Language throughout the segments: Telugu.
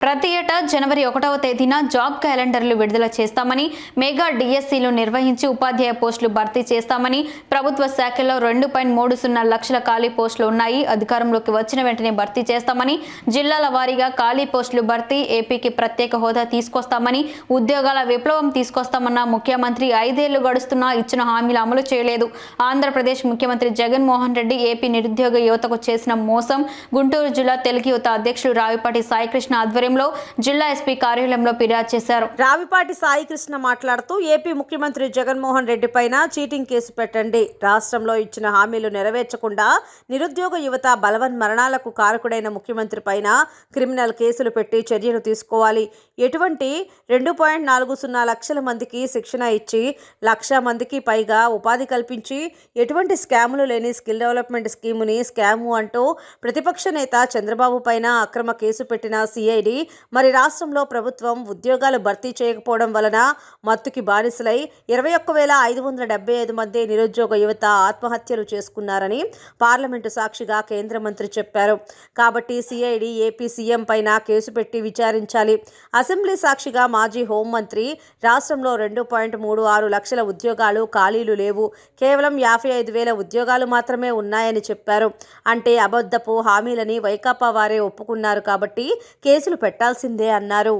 ప్రతి ఏటా జనవరి ఒకటవ తేదీన జాబ్ క్యాలెండర్లు విడుదల చేస్తామని మెగా డిఎస్సీలు నిర్వహించి ఉపాధ్యాయ పోస్టులు భర్తీ చేస్తామని ప్రభుత్వ శాఖల్లో రెండు పాయింట్ మూడు సున్నా లక్షల ఖాళీ పోస్టులు ఉన్నాయి. అధికారంలోకి వచ్చిన వెంటనే భర్తీ చేస్తామని జిల్లాల వారీగా ఖాళీ పోస్టులు భర్తీ ఏపీకి ప్రత్యేక హోదా తీసుకొస్తామని ఉద్యోగాల విప్లవం తీసుకొస్తామన్న ముఖ్యమంత్రి ఐదేళ్ళు గడుస్తున్నా ఇచ్చిన హామీలు అమలు చేయలేదు. ఆంధ్రప్రదేశ్ ముఖ్యమంత్రి జగన్మోహన్ రెడ్డి ఏపీ నిరుద్యోగ యువతకు చేసిన మోసం గుంటూరు జిల్లా తెలుగు యువత అధ్యక్షుడు రావిపాటి సాయికృష్ణ ఆధ్వర్యంలో జిల్లా ఎస్పీ కార్యాలయంలో ఫిర్యాదు చేశారు. రావిపాటి సాయి కృష్ణ మాట్లాడుతూ ఏపీ ముఖ్యమంత్రి జగన్మోహన్ రెడ్డి పైన చీటింగ్ కేసు పెట్టండి. రాష్ట్రంలో ఇచ్చిన హామీలు నెరవేర్చకుండా నిరుద్యోగ యువత బలవన్ మరణాలకు కారకుడైన ముఖ్యమంత్రి పైన క్రిమినల్ కేసులు పెట్టి చర్యలు తీసుకోవాలి. ఎటువంటి రెండు పాయింట్ నాలుగు సున్నా లక్షల మందికి శిక్షణ ఇచ్చి లక్ష మందికి పైగా ఉపాధి కల్పించి ఎటువంటి స్కాములు లేని స్కిల్ డెవలప్మెంట్ స్కీముని స్కాము అంటూ ప్రతిపక్ష నేత చంద్రబాబు పైన అక్రమ కేసు పెట్టిన సిఐడి మరి రాష్ట్రంలో ప్రభుత్వం ఉద్యోగాలు భర్తీ చేయకపోవడం వలన మత్తుకి బానిసలై ఇరవై ఒక్క వేల ఐదు వందల డెబ్బై ఐదు మంది నిరుద్యోగ యువత ఆత్మహత్యలు చేసుకున్నారని పార్లమెంటు సాక్షిగా కేంద్ర మంత్రి చెప్పారు. కాబట్టి సిఐడి ఏపీ సీఎం పైన కేసు పెట్టి విచారించాలి. అసెంబ్లీ సాక్షిగా మాజీ హోంమంత్రి రాష్ట్రంలో రెండు పాయింట్ మూడు ఆరు లక్షల ఉద్యోగాలు ఖాళీలు లేవు. కేవలం యాభై ఐదు వేల ఉద్యోగాలు మాత్రమే ఉన్నాయని చెప్పారు. అంటే అబద్ధపు హామీలని వైకాపా వారే ఒప్పుకున్నారు కాబట్టి కేసులు పెట్టాల్సిందే అన్నారు.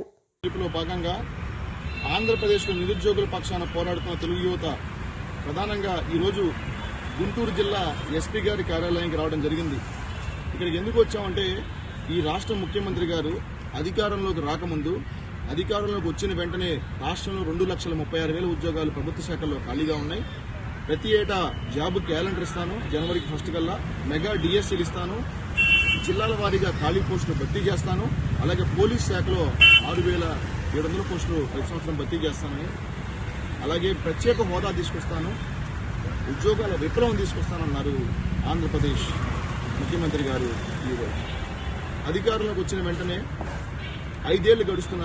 భాగంగా ఆంధ్రప్రదేశ్లో నిరుద్యోగుల పక్షాన పోరాడుతున్న తెలుగు యువత ప్రధానంగా ఈరోజు గుంటూరు జిల్లా ఎస్పీ గారి కార్యాలయానికి రావడం జరిగింది. ఇక్కడికి ఎందుకు వచ్చామంటే ఈ రాష్ట్ర ముఖ్యమంత్రి గారు అధికారంలోకి రాకముందు అధికారంలోకి వచ్చిన వెంటనే రాష్ట్రంలో రెండు లక్షల ముప్పై ఆరు వేల ఉద్యోగాలు ప్రభుత్వ శాఖల్లో ఖాళీగా ఉన్నాయి. ప్రతి ఏటా జాబ్ క్యాలెండర్ ఇస్తాను. జనవరికి ఫస్ట్ కల్లా మెగా డిఎస్సీలు ఇస్తాను. జిల్లాల వారీగా ఖాళీ పోస్టులు భర్తీ చేస్తాను. అలాగే పోలీస్ శాఖలో ఆరు వేల ఏడు వందల పోస్టులు ప్రతి సంవత్సరం భర్తీ చేస్తానని. అలాగే ప్రత్యేక హోదా తీసుకొస్తాను. ఉద్యోగాల విప్లవం తీసుకొస్తానన్నారు ఆంధ్రప్రదేశ్ ముఖ్యమంత్రి గారు ఈరోజు అధికారంలోకి వచ్చిన వెంటనే ఐదేళ్ళు గడుస్తున్న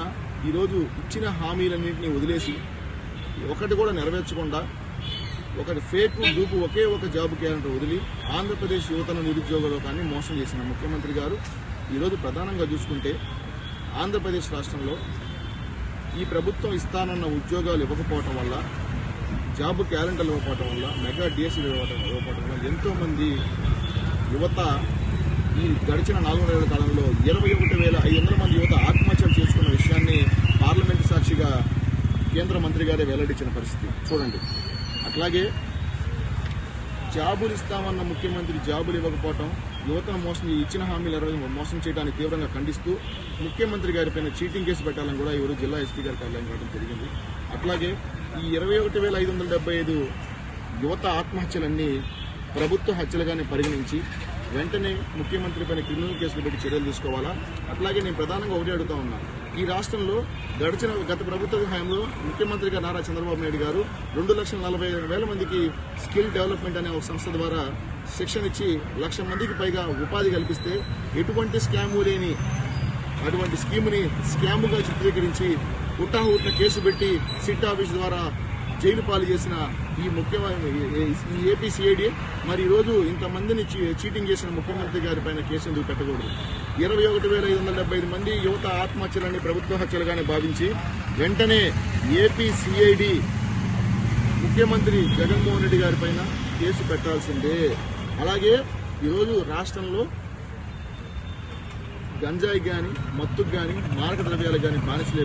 ఈరోజు ఇచ్చిన హామీలన్నింటినీ వదిలేసి ఒకటి కూడా నెరవేర్చకుండా ఒకటి ఫేక్ డూపు ఒకే ఒక జాబ్ క్యాలెండర్ వదిలి ఆంధ్రప్రదేశ్ యువతను నిరుద్యోగ లోకాన్ని మోసం చేసిన ముఖ్యమంత్రి గారు ఈరోజు ప్రధానంగా చూసుకుంటే ఆంధ్రప్రదేశ్ రాష్ట్రంలో ఈ ప్రభుత్వం ఇస్తానన్న ఉద్యోగాలు ఇవ్వకపోవటం వల్ల జాబ్ క్యాలెండర్లు ఇవ్వకపోవటం వల్ల మెగా డిఎస్సీలు ఇవ్వటం ఇవ్వకపోవటం వల్ల ఎంతోమంది యువత ఈ గడిచిన నాలుగు కాలంలో ఇరవై ఒకటి వేల ఐదు వందల మంది యువత ఆత్మహత్యలు చేసుకున్న విషయాన్ని పార్లమెంటు సాక్షిగా కేంద్ర మంత్రి గారే వెల్లడించిన పరిస్థితి. చూడండి. అట్లాగే జాబులు ఇస్తామన్న ముఖ్యమంత్రి జాబులు ఇవ్వకపోవటం యువతను మోసం ఇచ్చిన హామీలు మోసం చేయడానికి తీవ్రంగా ఖండిస్తూ ముఖ్యమంత్రి గారిపైన చీటింగ్ కేసు పెట్టాలని కూడా ఈరోజు జిల్లా ఎస్పీ గారి కార్యాలయం కావడం జరిగింది. అట్లాగే ఈ ఇరవై ఒకటి వేల ఐదు వందల డెబ్బై ఐదు యువత ఆత్మహత్యలన్నీ ప్రభుత్వ హత్యలుగానే పరిగణించి వెంటనే ముఖ్యమంత్రి పైన క్రిమినల్ కేసులు పెట్టి చర్యలు తీసుకోవాలా? అట్లాగే నేను ప్రధానంగా ఒకటి అడుగుతా ఉన్నా. ఈ రాష్ట్రంలో గడిచిన గత ప్రభుత్వ హయాంలో ముఖ్యమంత్రిగా నారా చంద్రబాబు నాయుడు గారు రెండు లక్షల నలభై వేల మందికి స్కిల్ డెవలప్మెంట్ అనే ఒక సంస్థ ద్వారా శిక్షణ ఇచ్చి లక్ష మందికి పైగా ఉపాధి కల్పిస్తే ఎటువంటి స్కాము లేని అటువంటి స్కీమ్ని స్కాముగా చిత్రీకరించి ఉట్టాహుట్న కేసు పెట్టి సిట్ ఆఫీస్ ద్వారా జైలు పాలు చేసిన ఈ ముఖ్యమైన ఈ ఏపీ సిఐడి మరి ఈరోజు ఇంతమందిని చీ- చీటింగ్ చేసిన ముఖ్యమంత్రి గారి పైన కేసు ఎందుకు పెట్టకూడదు? ఇరవై ఒకటి వేల ఐదు వందల డెబ్బై ఐదు మంది యువత ఆత్మహత్యలని ప్రభుత్వ హత్యలుగానే భావించి వెంటనే ఏపీ సిఐడి ముఖ్యమంత్రి జగన్మోహన్ రెడ్డి గారి పైన కేసు పెట్టాల్సిందే. అలాగే ఈరోజు రాష్ట్రంలో గంజాయి కానీ మత్తుకు కానీ మారక ద్రవ్యాలకు కానీ బానిసలే